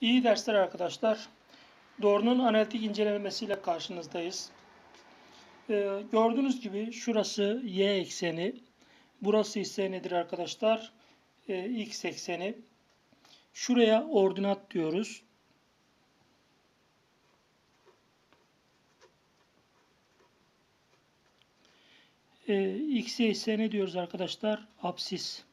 İyi dersler arkadaşlar. Doğrunun analitik incelemesiyle karşınızdayız. Ee, gördüğünüz gibi şurası y ekseni. Burası ise nedir arkadaşlar? Ee, x ekseni. Şuraya ordinat diyoruz. Ee, x'e ise diyoruz arkadaşlar? Apsis.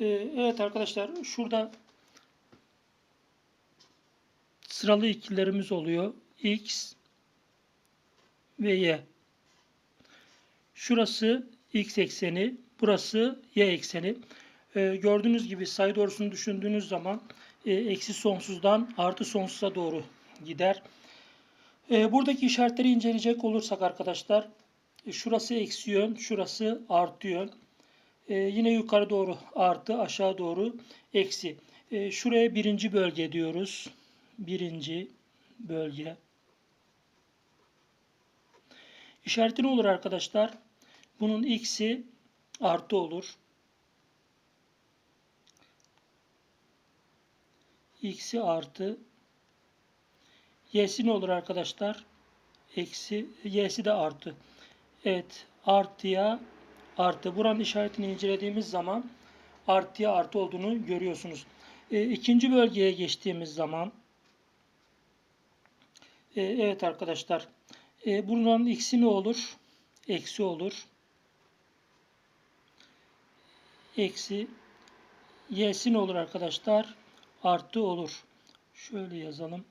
Ee, evet arkadaşlar şurada sıralı ikilerimiz oluyor. X ve Y. Şurası X ekseni, burası Y ekseni. Ee, gördüğünüz gibi sayı doğrusunu düşündüğünüz zaman e, eksi sonsuzdan artı sonsuza doğru gider. Ee, buradaki işaretleri inceleyecek olursak arkadaşlar e, şurası eksi yön, şurası artı yön. Ee, yine yukarı doğru artı, aşağı doğru eksi. Ee, şuraya birinci bölge diyoruz. Birinci bölge. İşareti ne olur arkadaşlar? Bunun x'i artı olur. x'i artı. y'si ne olur arkadaşlar? Eksi, y'si de artı. Evet, artıya artı. Buranın işaretini incelediğimiz zaman artıya artı olduğunu görüyorsunuz. E, ikinci bölgeye geçtiğimiz zaman e, evet arkadaşlar e, bunun x'i ne olur? Eksi olur. Eksi y'si ne olur arkadaşlar? Artı olur. Şöyle yazalım.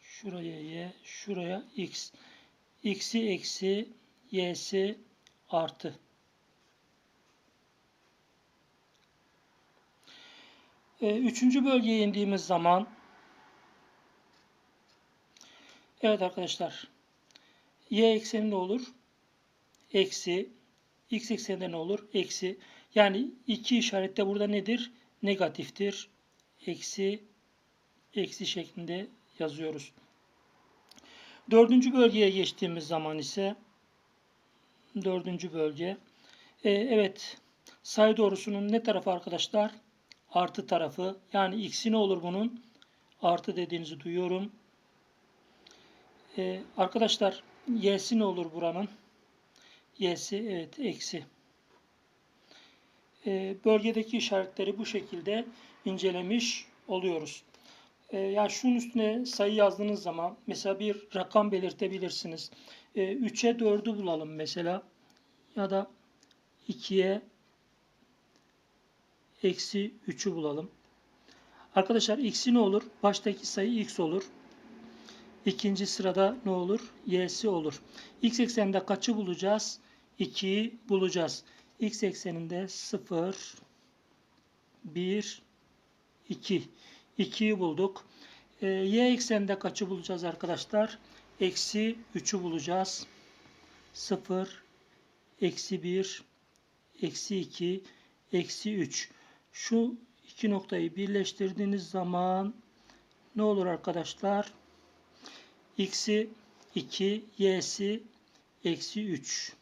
Şuraya y, şuraya x. x'i eksi, y'si artı. E, üçüncü bölgeye indiğimiz zaman evet arkadaşlar y ekseni ne olur? Eksi x ekseninde ne olur? Eksi. Yani iki işaret de burada nedir? Negatiftir. Eksi eksi şeklinde yazıyoruz. Dördüncü bölgeye geçtiğimiz zaman ise dördüncü bölge. E, evet sayı doğrusunun ne tarafı arkadaşlar? Artı tarafı. Yani x'i ne olur bunun? Artı dediğinizi duyuyorum. Ee, arkadaşlar y'si ne olur buranın? Y'si evet eksi. Ee, bölgedeki işaretleri bu şekilde incelemiş oluyoruz. Ee, yani şunun üstüne sayı yazdığınız zaman mesela bir rakam belirtebilirsiniz. Ee, 3'e 4'ü bulalım mesela. Ya da 2'ye eksi 3'ü bulalım. Arkadaşlar x'i ne olur? Baştaki sayı x olur. İkinci sırada ne olur? y'si olur. x ekseninde kaçı bulacağız? 2'yi bulacağız. x ekseninde 0, 1, 2. 2'yi bulduk. Ee, y ekseninde kaçı bulacağız arkadaşlar? Eksi 3'ü bulacağız. 0, eksi 1, eksi 2, eksi 3. Şu iki noktayı birleştirdiğiniz zaman ne olur arkadaşlar? X'i 2, Y'si eksi 3.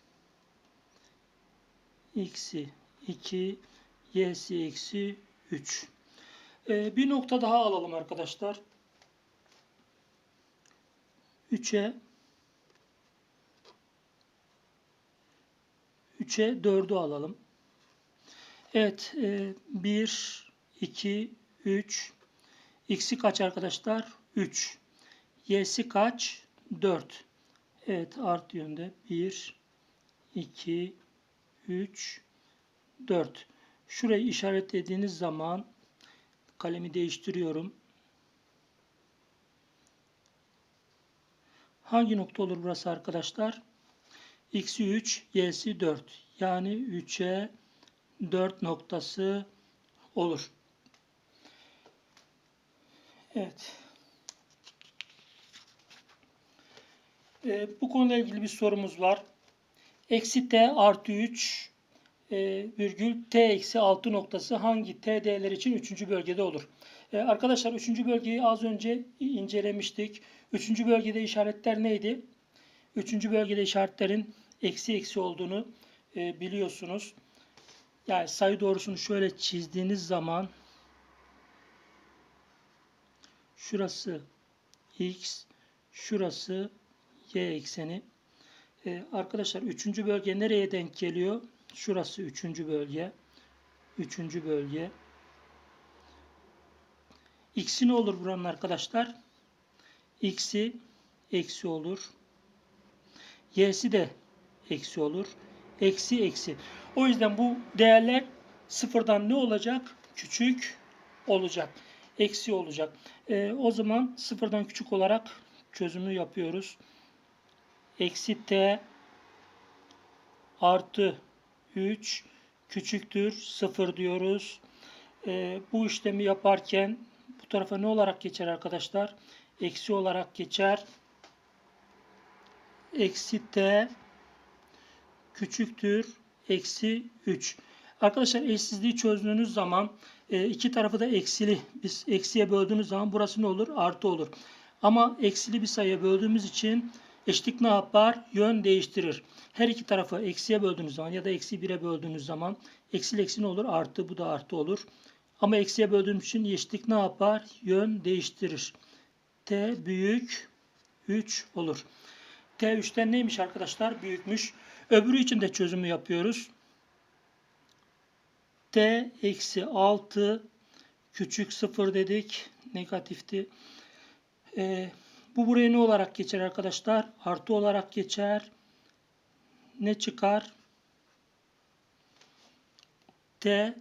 X'i 2, Y'si eksi 3. Ee, bir nokta daha alalım arkadaşlar. 3'e 3'e 4'ü alalım. Evet. 1, 2, 3. X'i kaç arkadaşlar? 3. Y'si kaç? 4. Evet. Art yönde. 1, 2, 3, 4. Şurayı işaretlediğiniz zaman kalemi değiştiriyorum. Hangi nokta olur burası arkadaşlar? X'i 3, Y'si 4. Yani 3'e 4 noktası olur. Evet. Ee, bu konuyla ilgili bir sorumuz var. Eksi t artı 3 e, virgül t eksi 6 noktası hangi t değerler için 3. bölgede olur? Ee, arkadaşlar 3. bölgeyi az önce incelemiştik. 3. bölgede işaretler neydi? 3. bölgede işaretlerin eksi eksi olduğunu e, biliyorsunuz. Yani sayı doğrusunu şöyle çizdiğiniz zaman şurası x, şurası y ekseni. Ee, arkadaşlar üçüncü bölge nereye denk geliyor? Şurası üçüncü bölge. Üçüncü bölge. X'i ne olur buranın arkadaşlar? X'i eksi olur. Y'si de eksi olur. Eksi eksi. O yüzden bu değerler sıfırdan ne olacak? Küçük olacak. Eksi olacak. Ee, o zaman sıfırdan küçük olarak çözümü yapıyoruz. Eksi t artı 3 küçüktür 0 diyoruz. Ee, bu işlemi yaparken bu tarafa ne olarak geçer arkadaşlar? Eksi olarak geçer. Eksi t küçüktür eksi 3. Arkadaşlar eşsizliği çözdüğünüz zaman e, iki tarafı da eksili biz eksiye böldüğünüz zaman burası ne olur? Artı olur. Ama eksili bir sayıya böldüğümüz için eşitlik ne yapar? Yön değiştirir. Her iki tarafı eksiye böldüğünüz zaman ya da eksi 1'e böldüğünüz zaman eksi eksi ne olur? Artı bu da artı olur. Ama eksiye böldüğümüz için eşitlik ne yapar? Yön değiştirir. T büyük 3 olur. T3'ten neymiş arkadaşlar? Büyükmüş. Öbürü için de çözümü yapıyoruz. T eksi 6 küçük 0 dedik. Negatifti. Ee, bu buraya ne olarak geçer arkadaşlar? Artı olarak geçer. Ne çıkar? T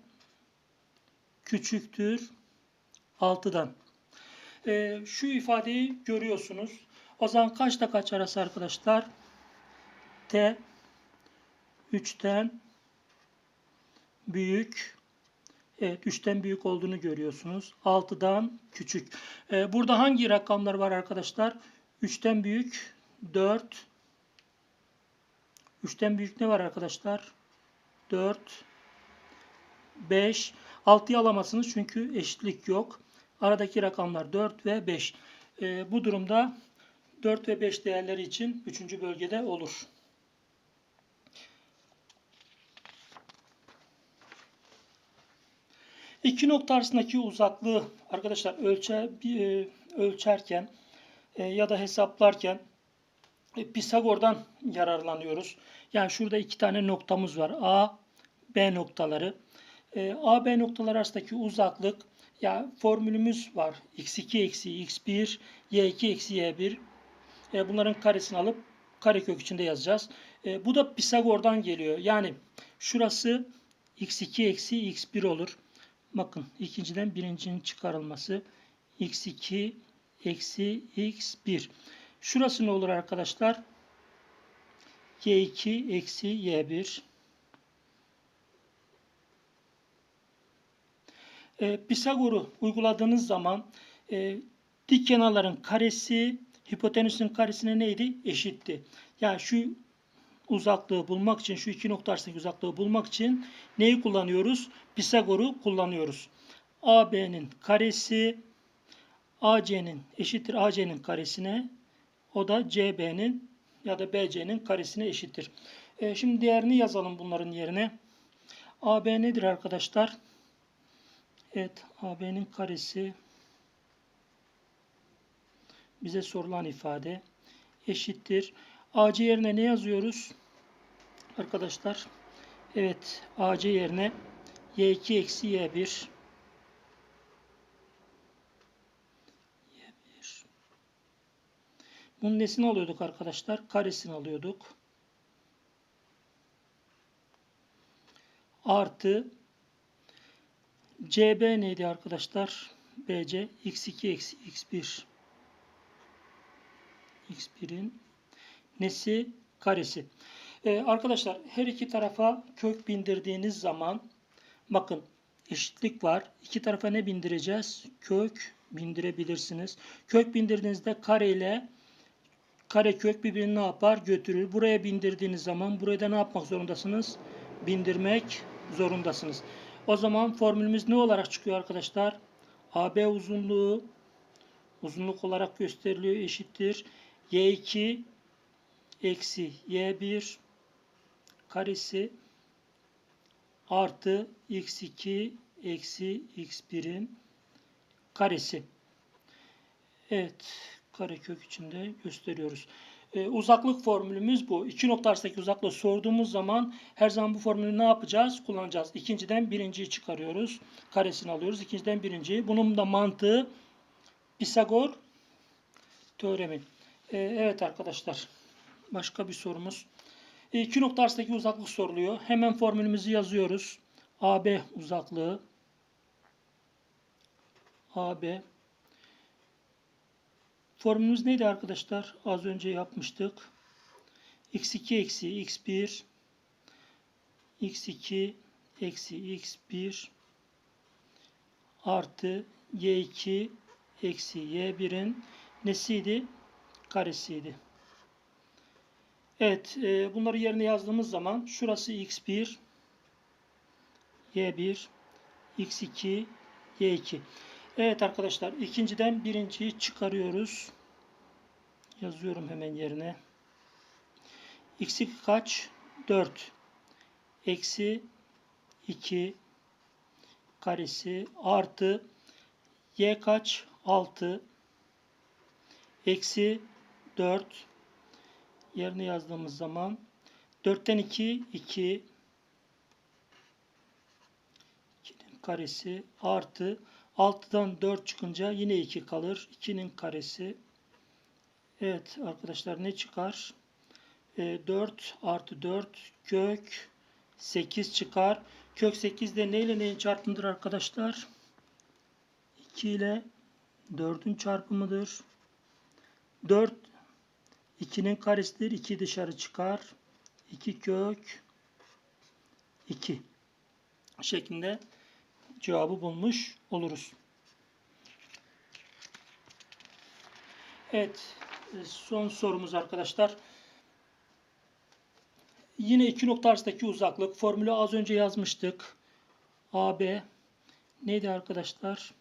küçüktür 6'dan. Ee, şu ifadeyi görüyorsunuz. O zaman kaçta kaç arası arkadaşlar? T 3'ten büyük. Evet 3'ten büyük olduğunu görüyorsunuz. 6'dan küçük. Ee, burada hangi rakamlar var arkadaşlar? 3'ten büyük 4. 3'ten büyük ne var arkadaşlar? 4. 5. 6'yı alamazsınız çünkü eşitlik yok. Aradaki rakamlar 4 ve 5. Ee, bu durumda 4 ve 5 değerleri için 3. bölgede olur. İki nokta arasındaki uzaklığı arkadaşlar ölçer, e, ölçerken e, ya da hesaplarken e, Pisagor'dan yararlanıyoruz. Yani şurada iki tane noktamız var. A, B noktaları. A, B noktaları arasındaki uzaklık ya formülümüz var. x2 eksi x1, y2 eksi y1. Bunların karesini alıp karekök içinde yazacağız. Bu da Pisagor'dan geliyor. Yani şurası x2 eksi x1 olur. Bakın ikinciden birincinin çıkarılması x2 eksi x1. Şurası ne olur arkadaşlar? y2 eksi y1. E, Pisagor'u uyguladığınız zaman e, dik kenarların karesi hipotenüsün karesine neydi? Eşitti. Yani şu uzaklığı bulmak için, şu iki nokta arasındaki uzaklığı bulmak için neyi kullanıyoruz? Pisagor'u kullanıyoruz. AB'nin karesi AC'nin eşittir AC'nin karesine o da CB'nin ya da BC'nin karesine eşittir. E, şimdi diğerini yazalım bunların yerine. AB nedir arkadaşlar? Evet AB'nin karesi bize sorulan ifade eşittir. AC yerine ne yazıyoruz? Arkadaşlar evet AC yerine Y2 eksi Y1 Y1 Bunun nesini alıyorduk arkadaşlar? Karesini alıyorduk. Artı CB neydi arkadaşlar? BC x2 eksi x1 x1'in nesi karesi. Ee, arkadaşlar her iki tarafa kök bindirdiğiniz zaman bakın eşitlik var. İki tarafa ne bindireceğiz? Kök bindirebilirsiniz. Kök bindirdiğinizde kare ile kare kök birbirini ne yapar? Götürür. Buraya bindirdiğiniz zaman buraya da ne yapmak zorundasınız? Bindirmek zorundasınız. O zaman formülümüz ne olarak çıkıyor arkadaşlar? AB uzunluğu uzunluk olarak gösteriliyor eşittir. Y2 eksi Y1 karesi artı x2 eksi x1'in karesi. Evet, karekök içinde gösteriyoruz. Ee, uzaklık formülümüz bu. İki nokta arasındaki uzaklığı sorduğumuz zaman her zaman bu formülü ne yapacağız? Kullanacağız. İkinciden birinciyi çıkarıyoruz. Karesini alıyoruz. İkinciden birinciyi. Bunun da mantığı Pisagor teoremi. Ee, evet arkadaşlar. Başka bir sorumuz. İki nokta arasındaki uzaklık soruluyor. Hemen formülümüzü yazıyoruz. AB uzaklığı AB Formülümüz neydi arkadaşlar? Az önce yapmıştık. x2 eksi x1 x2 eksi x1 artı y2 eksi y1'in nesiydi? Karesiydi. Evet, e, bunları yerine yazdığımız zaman şurası x1 y1 x2 y2 Evet arkadaşlar ikinciden birinciyi çıkarıyoruz. Yazıyorum hemen yerine. X'i kaç? 4. Eksi 2 karesi artı y kaç? 6 eksi 4 yerine yazdığımız zaman 4'ten 2 2 2'nin karesi artı 6'dan 4 çıkınca yine 2 kalır. 2'nin karesi. Evet arkadaşlar ne çıkar? E, 4 artı 4 kök 8 çıkar. Kök 8 de neyle neyin çarpımıdır arkadaşlar? 2 ile 4'ün çarpımıdır. 4 2'nin karesidir. 2 dışarı çıkar. 2 kök 2 şeklinde cevabı bulmuş oluruz. Evet, son sorumuz arkadaşlar. Yine iki nokta arasındaki uzaklık. Formülü az önce yazmıştık. AB neydi arkadaşlar?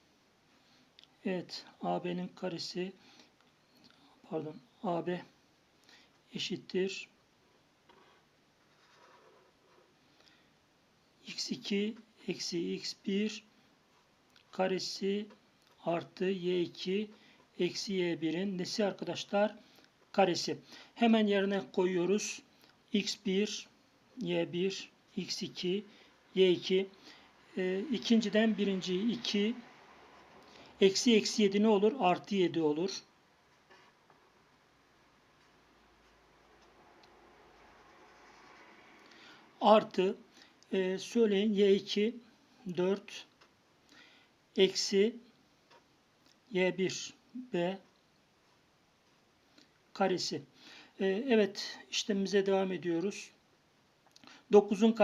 Evet, AB'nin karesi pardon, AB eşittir x2 eksi x1 karesi artı y2 eksi y1'in nesi arkadaşlar? Karesi. Hemen yerine koyuyoruz. x1 y1 x2 y2 e, ikinciden birinci 2 eksi eksi 7 ne olur? Artı 7 olur. Artı e, söyleyin y2 4 eksi y1 b karesi. E, evet işlemimize devam ediyoruz. 9'un karesi